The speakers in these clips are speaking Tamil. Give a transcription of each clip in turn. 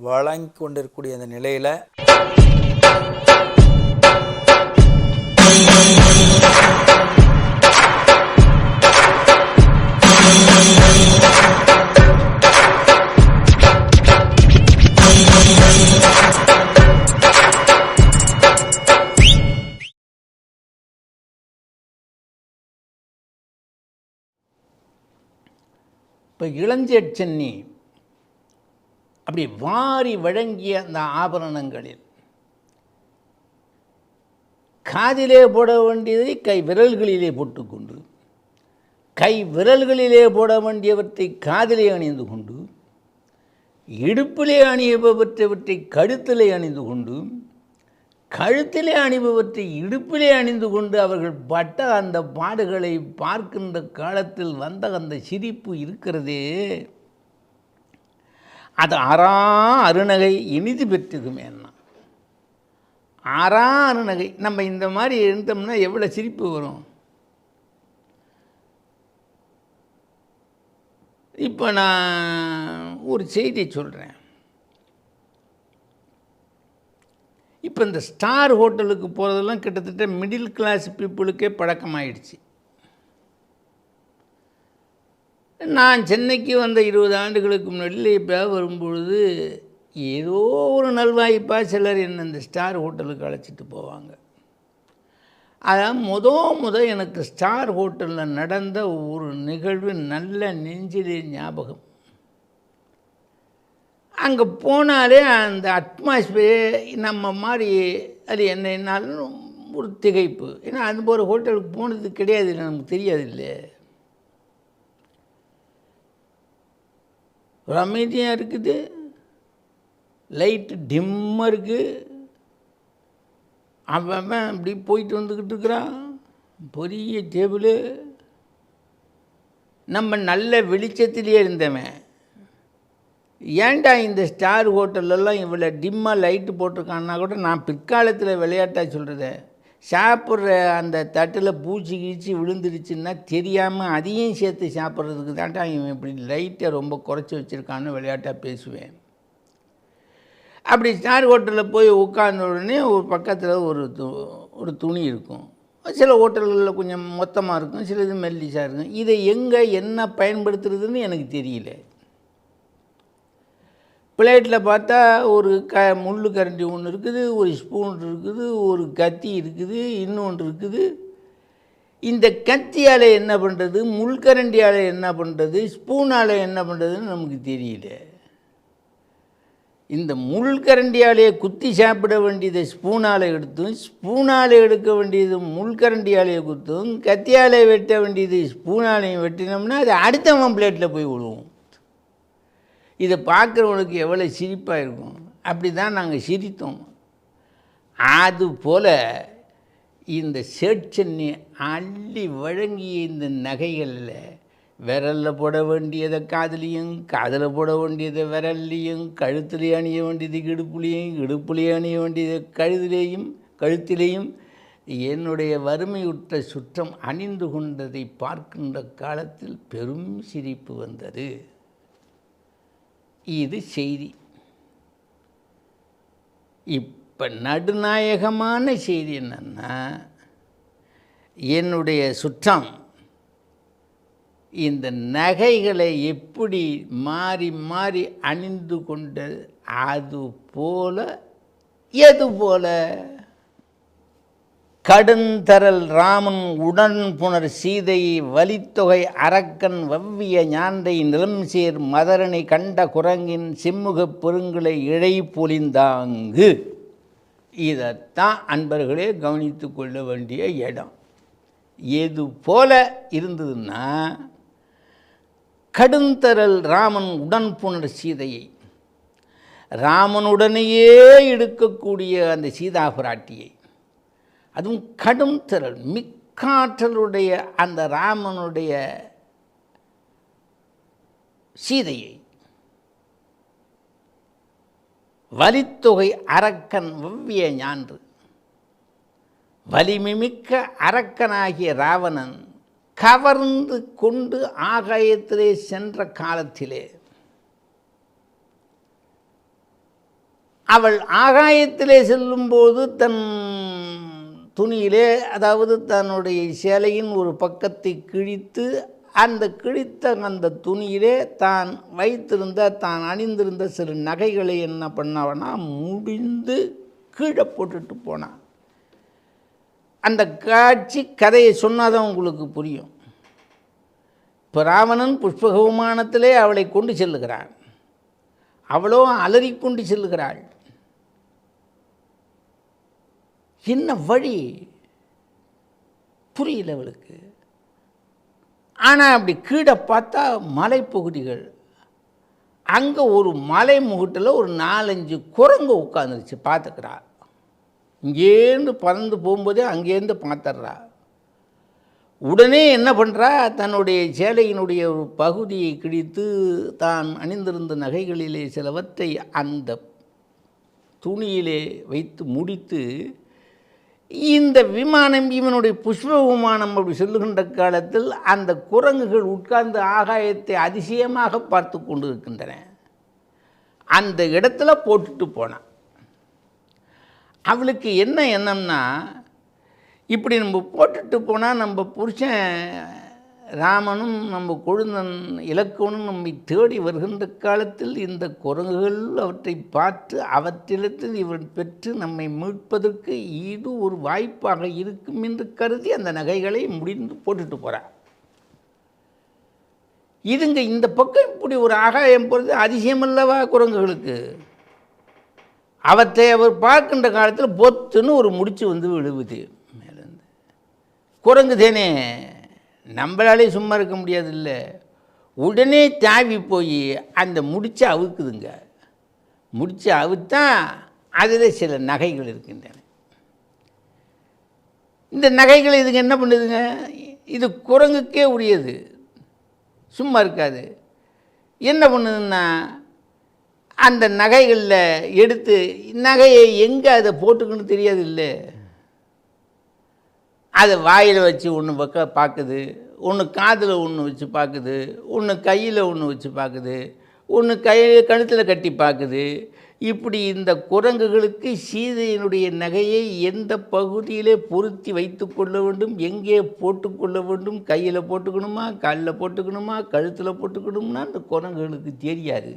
வழங்கி கொண்டிருக்கக்கூடிய அந்த நிலையில் இப்போ இளஞ்சேட் சென்னி அப்படி வாரி வழங்கிய அந்த ஆபரணங்களில் காதிலே போட வேண்டியதை கை விரல்களிலே போட்டுக்கொண்டு கை விரல்களிலே போட வேண்டியவற்றை காதிலே அணிந்து கொண்டு இடுப்பிலே அணியபவற்றை கழுத்திலே அணிந்து கொண்டு கழுத்திலே அணிபவற்றை இடுப்பிலே அணிந்து கொண்டு அவர்கள் பட்ட அந்த பாடுகளை பார்க்கின்ற காலத்தில் வந்த அந்த சிரிப்பு இருக்கிறதே. அது அறா அருணகை இனிது பெற்றதுமே என்ன? அறா அருணகை. நம்ம இந்த மாதிரி இருந்தோம்னா எவ்வளோ சிரிப்பு வரும்? இப்போ நான் ஒரு செய்தி சொல்கிறேன். இப்போ இந்த ஸ்டார் ஹோட்டலுக்கு போகிறதெல்லாம் கிட்டத்தட்ட மிடில் கிளாஸ் பீப்புளுக்கே பழக்கமாயிடுச்சு. நான் சென்னைக்கு வந்த இருபது ஆண்டுகளுக்கு முன்னாடி இப்போ வரும்பொழுது ஏதோ ஒரு நல்வாய்ப்பாக சிலர் என்னை இந்த ஸ்டார் ஹோட்டலுக்கு அழைச்சிட்டு போவாங்க. அதான் முத முத எனக்கு ஸ்டார் ஹோட்டலில் நடந்த ஒரு நிகழ்வு நல்ல நெஞ்சிலே ஞாபகம். அங்கே போனாலே அந்த அட்மாஸ்பியர் நம்ம மாதிரி அது என்ன என்னாலும் ஒரு திகைப்பு. ஏன்னா அது ஒரு ஹோட்டலுக்கு போனது கிடையாது இல்லை நமக்கு தெரியாது இல்லை ஒரு அமைதியாக இருக்குது. லைட்டு டிம்மாக இருக்குது அவன் அவன் அப்படி போயிட்டு வந்துக்கிட்டு இருக்கிறான். பெரிய டேபிள் நம்ம நல்ல வெளிச்சத்திலேயே இருந்தவன். ஏன்டா இந்த ஸ்டார் ஹோட்டல்லலாம் இவ்வளோ டிம்மாக லைட்டு போட்டிருக்கான்னா கூட நான் பிற்காலத்தில் விளையாட்டாக சொல்கிறத சாப்பிட்ற அந்த தட்டில் பூச்சி கீச்சி விழுந்துருச்சுன்னா தெரியாமல் அதையும் சேர்த்து சாப்பிட்றதுக்கு தான்டா இவன் இப்படி லைட்டை ரொம்ப குறைச்சி வச்சுருக்கான்னு விளையாட்டாக பேசுவேன். அப்படி ஸ்டார் ஹோட்டலில் போய் உட்கார்ந்த உடனே ஒரு பக்கத்தில் ஒரு து ஒரு துணி இருக்கும். சில ஹோட்டல்களில் கொஞ்சம் மொத்தமாக இருக்கும் சில இது மெல்லிசாக இருக்கும். இதை எங்கே என்ன பயன்படுத்துறதுன்னு எனக்கு தெரியல. பிளேட்டில் பார்த்தா ஒரு க முள் கரண்டி ஒன்று இருக்குது ஒரு ஸ்பூன் இருக்குது ஒரு கத்தி இருக்குது இன்னொன்று இருக்குது. இந்த கத்தியால் என்ன பண்ணுறது முள்கரண்டியால் என்ன பண்ணுறது ஸ்பூனால் என்ன பண்ணுறதுன்னு நமக்கு தெரியல. இந்த முள்கரண்டியாலே குத்தி சாப்பிட வேண்டியதை ஸ்பூனால் எடுத்தும் ஸ்பூனால் எடுக்க வேண்டியது முள்கரண்டியாலே குத்தும் கத்தியாலே வெட்ட வேண்டியது ஸ்பூனாலையும் வெட்டினோம்னா அது அடுத்தவன் பிளேட்டில் போய் விழுவும். இதை பார்க்குறவனுக்கு எவ்வளோ சிரிப்பாக இருக்கும். அப்படி தான் நாங்கள் சிரித்தோம். அது போல் இந்த சேட்சன்னி அள்ளி வழங்கிய இந்த நகைகளில் விரலில் போட வேண்டியதை காதலியும் காதில் போட வேண்டியதை விரல்லையும் கழுத்துலேயும் அணிய வேண்டியது இடுப்புலேயும் இடுப்புலேயும் அணிய வேண்டியது கழுதிலேயும் கழுத்திலேயும் என்னுடைய வறுமையுற்ற சுற்றம் அணிந்து கொண்டதை பார்க்கின்ற காலத்தில் பெரும் சிரிப்பு வந்தது. இது செய்தி. இப்போ நடுநாயகமான செய்தி என்னென்னா என்னுடைய சுற்றம் இந்த நகைகளை எப்படி மாறி மாறி அணிந்து கொண்டது அது போல எது போல? கடுந்தரல் ராமன் உடன் புனர் சீதையை வலித்தொகை அரக்கன் வவ்விய ஞாந்தை நிலம்சேர் மதரனை கண்ட குரங்கின் சிம்முகப் பெருங்களை இழை பொலிந்தாங்கு. இதைத்தான் அன்பர்களே கவனித்து கொள்ள வேண்டிய இடம். எது போல இருந்ததுன்னா கடுந்தரல் ராமன் உடன் புனர் சீதையை ராமனுடனேயே எடுக்கக்கூடிய அந்த சீதா பிராட்டியை அதுவும் கடும் திரள் மிக்காற்றலுடைய அந்த ராமனுடைய சீதையை. வலித்தொகை அரக்கன் வெவ்விய ஞான்று. வலிமிமிக்க அரக்கனாகிய ராவணன் கவர்ந்து கொண்டு ஆகாயத்திலே சென்ற காலத்திலே அவள் ஆகாயத்திலே செல்லும்போது தன் துணியிலே அதாவது தன்னுடைய சேலையின் ஒரு பக்கத்தை கிழித்து அந்த கிழித்த அந்த துணியிலே தான் வைத்திருந்த தான் அணிந்திருந்த சில நகைகளை என்ன பண்ணவனா முடிந்து கீழே போட்டுட்டு போனான். அந்த காட்சி கதையை சொன்னாதான் உங்களுக்கு புரியும். இப்போ ராவணன் புஷ்பகவிமானத்திலே அவளை கொண்டு செல்லுகிறான். அவளோ அலறிக்கொண்டு செல்லுகிறாள். என்ன வழி? புரியல அவளுக்கு. ஆனால் அப்படி கீழே பார்த்தா மலைப்பகுதிகள். அங்கே ஒரு மலை முகட்டில் ஒரு நாலஞ்சு குரங்கு உட்காந்துருச்சு பார்த்துக்கிறா. இங்கேருந்து பறந்து போகும்போதே அங்கேருந்து பார்த்துட்றா. உடனே என்ன பண்ணுறா தன்னுடைய சேலையினுடைய ஒரு பகுதியை கிழித்து தான் அணிந்திருந்த நகைகளிலே சிலவற்றை அந்த துணியிலே வைத்து முடித்து இந்த விமானம் இவனுடைய புஷ்ப விமானம் அப்படி சொல்லுகின்ற காலத்தில் அந்த குரங்குகள் உட்கார்ந்து ஆகாயத்தை அதிசயமாக பார்த்து கொண்டு இருக்கின்றன அந்த இடத்துல போட்டுட்டு போனான். அவளுக்கு என்ன எண்ணம்னா இப்படி நம்ம போட்டுட்டு போனால் நம்ம புருஷன் ராமனும் நம்ம கொழுந்தன் இலக்கவனும் நம்மை தேடி வருகின்ற காலத்தில் இந்த குரங்குகள் அவற்றை பார்த்து அவற்றிடத்தில் இவன் பெற்று நம்மை மீட்பதற்கு இது ஒரு வாய்ப்பாக இருக்கும் என்று கருதி அந்த நகைகளை முடிந்து போட்டுட்டு போகிறார் இதுங்க இந்த பக்கம் இப்படி ஒரு ஆகாயம் போகிறது அதிசயமல்லவா குரங்குகளுக்கு? அவற்றை அவர் பார்க்கின்ற காலத்தில் பொத்துன்னு ஒரு முடிச்சு வந்து விழுவுது மேலேருந்து குரங்கு தேனே நம்மளாலே சும்மா இருக்க முடியாது இல்லை உடனே தாவி போய் அந்த முடிச்சு அவுக்குதுங்க. முடிச்சு அவுத்தா அதில் சில நகைகள் இருக்கின்றன. இந்த நகைகள் இதுங்க என்ன பண்ணுதுங்க? இது குரங்குக்கே உரியது. சும்மா இருக்காது. என்ன பண்ணுதுன்னா அந்த நகைகளில் எடுத்து நகையை எங்கே அதை போட்டுக்கணும்னு தெரியாது இல்லை அதை வாயில் வச்சு ஒன்று பக்க பார்க்குது ஒன்று காதில் ஒன்று வச்சு பார்க்குது ஒன்று கையில் ஒன்று வச்சு பார்க்குது ஒன்று கை கழுத்தில் கட்டி பார்க்குது இப்படி இந்த குரங்குகளுக்கு சீதையினுடைய நகையை எந்த பகுதியிலே பொருத்தி வைத்து கொள்ள வேண்டும்? எங்கே போட்டுக்கொள்ள வேண்டும்? கையில் போட்டுக்கணுமா காலில் போட்டுக்கணுமா கழுத்தில் போட்டுக்கணும்னா அந்த குரங்குகளுக்கு தெரியாது.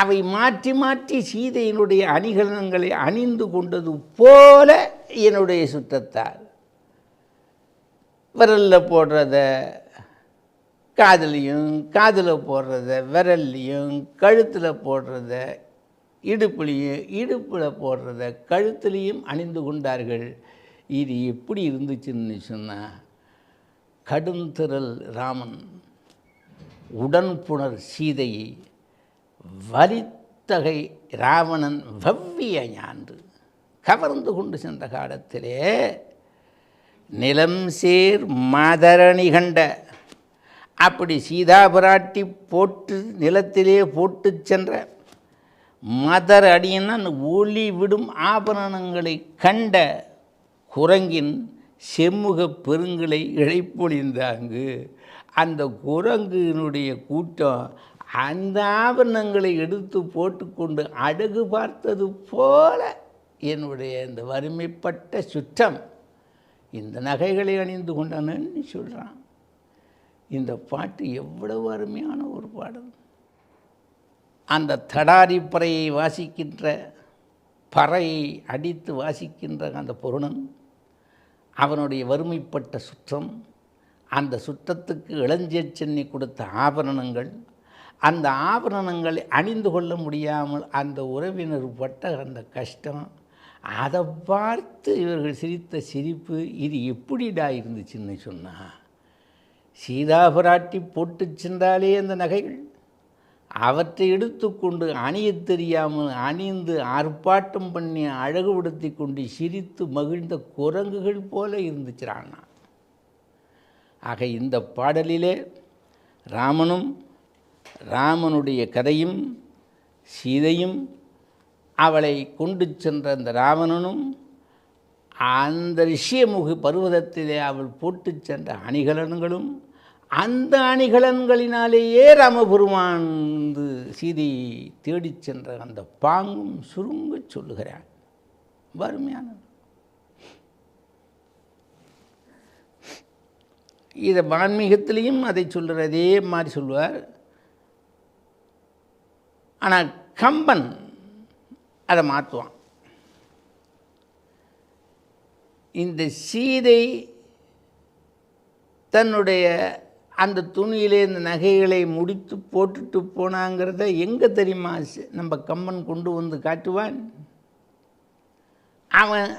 அவை மாற்றி மாற்றி சீதையினுடைய அணிகலனங்களை அணிந்து கொண்டது போல என்னுடைய சுத்தத்தார் விரலில் போடுறத காதலையும் காதில் போடுறத விரல்லையும் கழுத்தில் போடுறத இடுப்புலையும் இடுப்பில் போடுறத கழுத்துலேயும் அணிந்து கொண்டார்கள். இது எப்படி இருந்துச்சுன்னு சொன்னால் கடுந்திரல் ராமன் உடன்புணர் சீதையை வலித்தகை ராவணன் வவ்விய ஞான்று கவர்ந்து கொண்டு சென்ற காலத்திலே நிலம் சேர் மாதரணி கண்ட. அப்படி சீதா பிராட்டி போட்டு நிலத்திலே போட்டு சென்ற. மதர் அடியன்னா அந்த ஒளி விடும் ஆபரணங்களை கண்ட. குரங்கின் செம்முக பெருங்களை இழைப்பொழிந்தாங்கு அந்த குரங்கினுடைய கூட்டம் அந்த ஆபரணங்களை எடுத்து போட்டுக்கொண்டு அழகு பார்த்தது போல. என்னுடைய இந்த வறுமைப்பட்ட சுற்றம். இந்த நகைகளை அணிந்து கொண்டானன்னு சொல்கிறான் இந்த பாட்டு எவ்வளவு அருமையான ஒரு பாடல். அந்த தடாரி பறையை வாசிக்கின்ற பறையை அடித்து வாசிக்கின்ற அந்த பொருணன் அவனுடைய வறுமைப்பட்ட சுற்றம் அந்த சுற்றத்துக்கு இளஞ்சிய சென்னி கொடுத்த ஆபரணங்கள் அந்த ஆபரணங்களை அணிந்து கொள்ள முடியாமல் அந்த உறவினர் பட்ட அந்த கஷ்டம் அதை பார்த்து இவர்கள் சிரித்த சிரிப்பு இது எப்படிடா இருந்துச்சுன்னு சொன்னால் சீதா பிராட்டி போட்டு சென்றாலே அந்த நகைகள். அவற்றை எடுத்துக்கொண்டு அணியத் தெரியாமல் அணிந்து ஆர்ப்பாட்டம் பண்ணி அழகுபடுத்தி கொண்டு சிரித்து மகிழ்ந்த குரங்குகள் போல இருந்துச்சுறான். ஆக இந்த பாடலிலே ராமனும் ராமனுடைய கதையும் சீதையும் அவளை கொண்டு சென்ற அந்த ராவணனும் அந்த ரிஷியமுகு பருவதத்திலே அவள் போட்டு சென்ற அணிகலன்களும் அந்த அணிகலன்களினாலேயே ராமபெருமான் வந்து சீதையை தேடிச் சென்ற அந்த பாங்கும் சுருங்க சொல்லுகிறான். வறுமையான இதை ஆன்மீகத்திலையும் அதை சொல்கிற அதே மாதிரி சொல்லுவார். ஆனால் கம்பன் அதை மாற்றுவான். இந்த சீதை தன்னுடைய அந்த துணியிலே இந்த நகைகளை முடித்து போட்டுட்டு போனாங்கிறத எங்கே தெரியுமா நம்ம கம்பன் கொண்டு வந்து காட்டுவான்? அவன்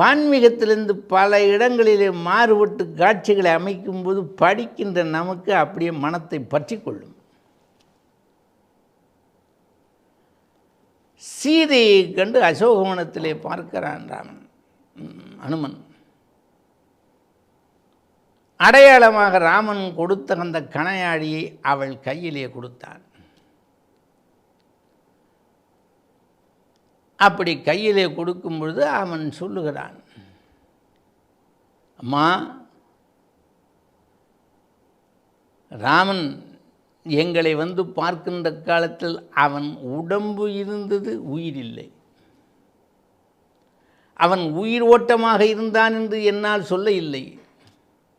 வான்மீகத்திலிருந்து பல இடங்களிலே மாறுபட்டு காட்சிகளை அமைக்கும்போது படிக்கின்ற நமக்கு அப்படியே மனத்தை பற்றி கொள்ளும். சீதையை கண்டு அசோகவனத்திலே பார்க்கிறான் ராமன். அனுமன். அடையாளமாக ராமன் கொடுத்த அந்த கணையாழியை அவள் கையிலே கொடுத்தான். அப்படி கையிலே கொடுக்கும் பொழுது அவன் சொல்லுகிறான் அம்மா ராமன் எங்களை வந்து பார்க்கின்ற காலத்தில் அவன் உடம்பு இருந்தது உயிர் இல்லை. அவன் உயிர் ஓட்டமாக இருந்தான் என்று என்னால் சொல்ல இல்லை.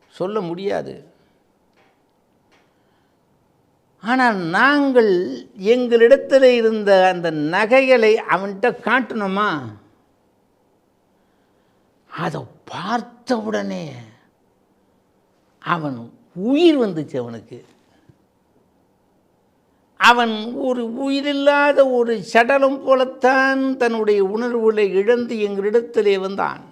சொல்ல முடியாது. ஆனால் நாங்கள் எங்களிடத்தில் இருந்த அந்த நகைகளை அவன்கிட்ட காட்டணுமா? அதை பார்த்தவுடனே அவன் உயிர் வந்துச்சு அவனுக்கு. அவன் ஒரு உயிரில்லாத ஒரு சடலம் போலத்தான் தன்னுடைய உணர்வுகளை இழந்து எங்களிடத்திலே வந்தான்.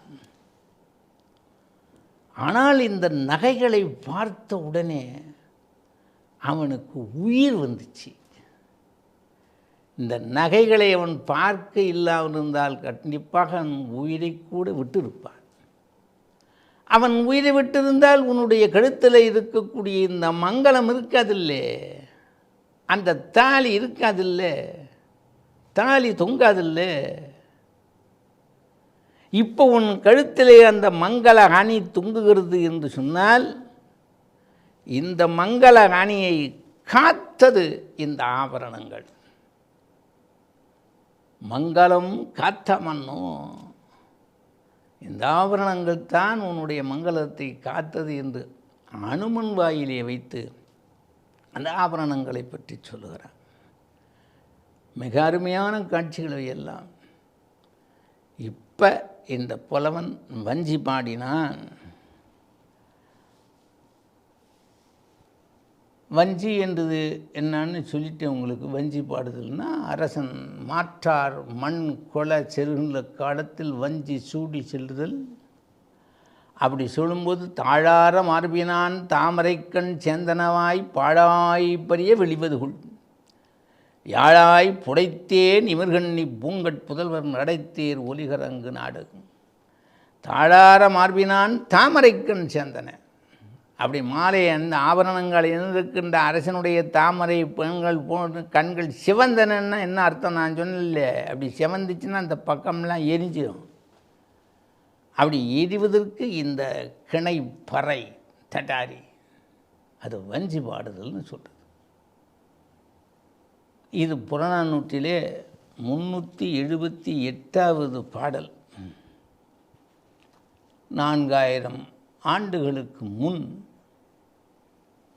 ஆனால் இந்த நகைகளை பார்த்த உடனே அவனுக்கு உயிர் வந்துச்சு. இந்த நகைகளை அவன் பார்க்க இல்லாமல் இருந்தால் கண்டிப்பாக அவன் உயிரை கூட விட்டிருப்பான். அவன் உயிரை விட்டிருந்தால் உன்னுடைய கழுத்தில் இருக்கக்கூடிய இந்த மங்களம் இருக்காதில்லே. அந்த தாலி இருக்காதில்ல. தாலி தொங்காதில்லை. இப்போ உன் கழுத்திலே அந்த மங்கள ஹானி தொங்குகிறது என்று சொன்னால் இந்த மங்கள ஹானியை காத்தது இந்த ஆபரணங்கள். மங்களம் காத்த மன்னோ இந்த ஆபரணங்கள் தான் உன்னுடைய மங்களத்தை காத்தது என்று அனுமன் வாயிலே வைத்து அந்த ஆபரணங்களை பற்றி சொல்லுகிறார். மிக அருமையான காட்சிகளை எல்லாம். இப்போ இந்த புலவன் வஞ்சி பாடினான். வஞ்சி என்றது என்னன்னு சொல்லிட்டு உங்களுக்கு வஞ்சி பாடுதல்னா அரசன் மாற்றார் மண் கொலை செருகுள்ள காலத்தில் வஞ்சி சூடி செல்லுதல். அப்படி சொல்லும்போது தாழார மார்பினான் தாமரைக்கண் சேந்தனவாய் பாழாய் பரிய வெளிவதுகுள். யாழாய் புடைத்தேன் இவர்கண்ணி பூங்கட் புதல்வர் நடைத்தேர் ஒலிகரங்கு நாடகம். தாழார மார்பினான் தாமரைக்கண் சேந்தன. அப்படி மாலை அந்த ஆபரணங்கள் இருக்கின்ற அரசனுடைய தாமரை பெண்கள் போன்ற கண்கள் சிவந்தனன்னா என்ன அர்த்தம் நான் சொன்னேன்ல? அப்படி சிவந்துச்சுன்னா அந்த பக்கம்லாம் எரிஞ்சிடும் அப்படி எரிவதற்கு இந்த கிணை பறை தட்டாரி அது வஞ்சி பாடுதல்னு சொல்கிறது இது புறநானூற்றிலே முன்னூற்றி எழுபத்தி எட்டாவது பாடல். நான்காயிரம் ஆண்டுகளுக்கு முன்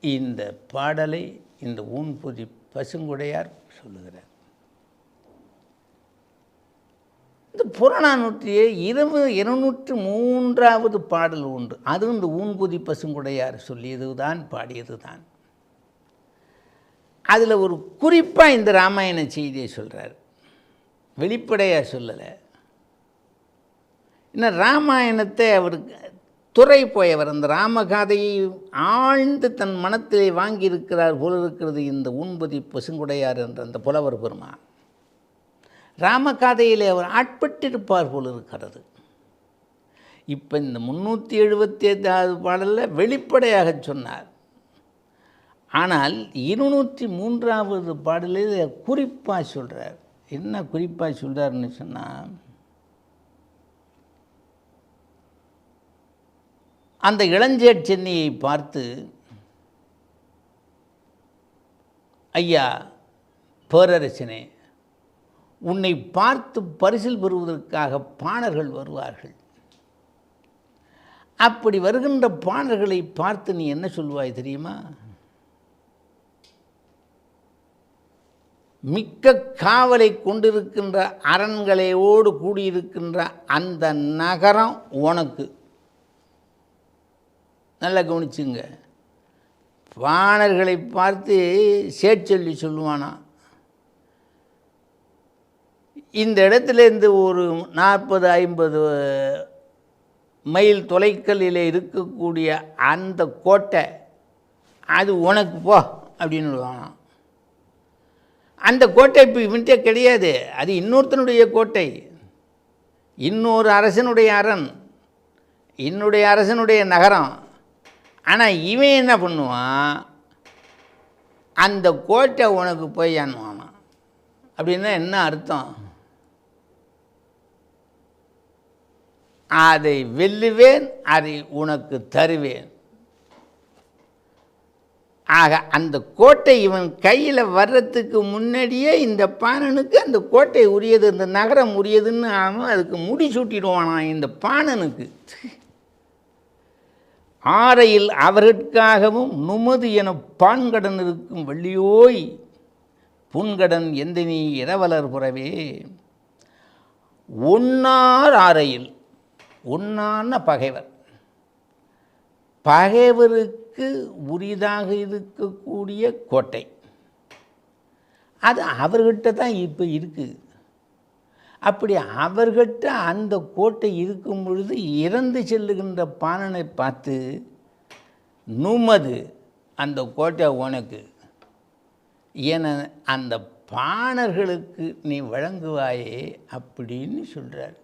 இந்த பாடலை இந்த ஊன்பொதி பசுங்குடையார் சொல்லுகிறார். இந்த புறநானூற்றியே இருபது இருநூற்று மூன்றாவது பாடல் உண்டு. அதுவும் இந்த ஊன்குதி பசுங்குடையார் சொல்லியது தான் பாடியது தான் அதில் ஒரு குறிப்பாக இந்த ராமாயண செய்தியை சொல்கிறார் வெளிப்படையாக சொல்லலை. இன்னும் ராமாயணத்தை அவருக்கு துறை போயவர் அந்த ராமகாதையை ஆழ்ந்து தன் மனத்திலே வாங்கியிருக்கிறார் போல இருக்கிறது இந்த ஊன்பதி பசுங்குடையார் என்ற அந்த புலவர் பெருமான். ராமகாதையிலே அவர் ஆட்பட்டிருப்பார் போல் இருக்கிறது. இப்போ இந்த முந்நூற்றி எழுபத்தி ஐந்தாவது பாடலில் வெளிப்படையாக சொன்னார். ஆனால் இருநூற்றி மூன்றாவது பாடலில் குறிப்பாக சொல்கிறார் என்ன குறிப்பாக சொல்கிறாருன்னு சொன்னால் அந்த இளஞ்சேட் சென்னையை பார்த்து ஐயா பேரரசனே உன்னை பார்த்து பரிசில் பெறுவதற்காக பாணர்கள் வருவார்கள். அப்படி வருகின்ற பாணர்களை பார்த்து நீ என்ன சொல்வாய் தெரியுமா? மிக்க காவலை கொண்டிருக்கின்ற அரண்களையோடு கூடியிருக்கின்ற அந்த நகரம் உனக்கு. நல்லா கவனிச்சுங்க. பாணர்களை பார்த்து சேட்சொல்லி சொல்லுவானா இந்த இடத்துலேருந்து ஒரு நாற்பது ஐம்பது மைல் தொலைக்கல்லில் இருக்கக்கூடிய அந்த கோட்டை அது உனக்கு போ அப்படின்னு சொல்லுவானாம் அந்த கோட்டை இப்போ இவன்ட்டே கிடையாது. அது இன்னொருத்தனுடைய கோட்டை. இன்னொரு அரசனுடைய அரண். என்னுடைய அரசனுடைய நகரம். ஆனால் இவன் என்ன பண்ணுவான்? அந்த கோட்டை உனக்கு போய் அண்ணுவானான் அப்படின்னா என்ன அர்த்தம்? அதை வெல்லுவேன் அதை உனக்கு தருவேன். ஆக அந்த கோட்டை இவன் கையில் வர்றதுக்கு முன்னாடியே இந்த பாணனுக்கு அந்த கோட்டை உரியது இந்த நகரம் உரியதுன்னு அவன் அதுக்கு முடி சூட்டிடுவானான் இந்த பாணனுக்கு? ஆரையில் அவர்கட்காகவும் நுமது என பான்கடன் இருக்கும் வள்ளியோய் புன்கடன் எந்த நீ இரவலர் புறவே. ஒன்னார் ஆரையில் உண்ணான பகைவர். பகைவருக்கு உரிதாக இருக்கக்கூடிய கோட்டை. அது அவர்கிட்ட தான் இப்போ இருக்குது அப்படி அவர்கிட்ட அந்த கோட்டை இருக்கும் பொழுது இறந்து செல்லுகின்ற பாணனை பார்த்து நுமது அந்த கோட்டை உனக்கு. என அந்த பாணர்களுக்கு நீ வழங்குவாயே அப்படின்னு சொல்கிறார்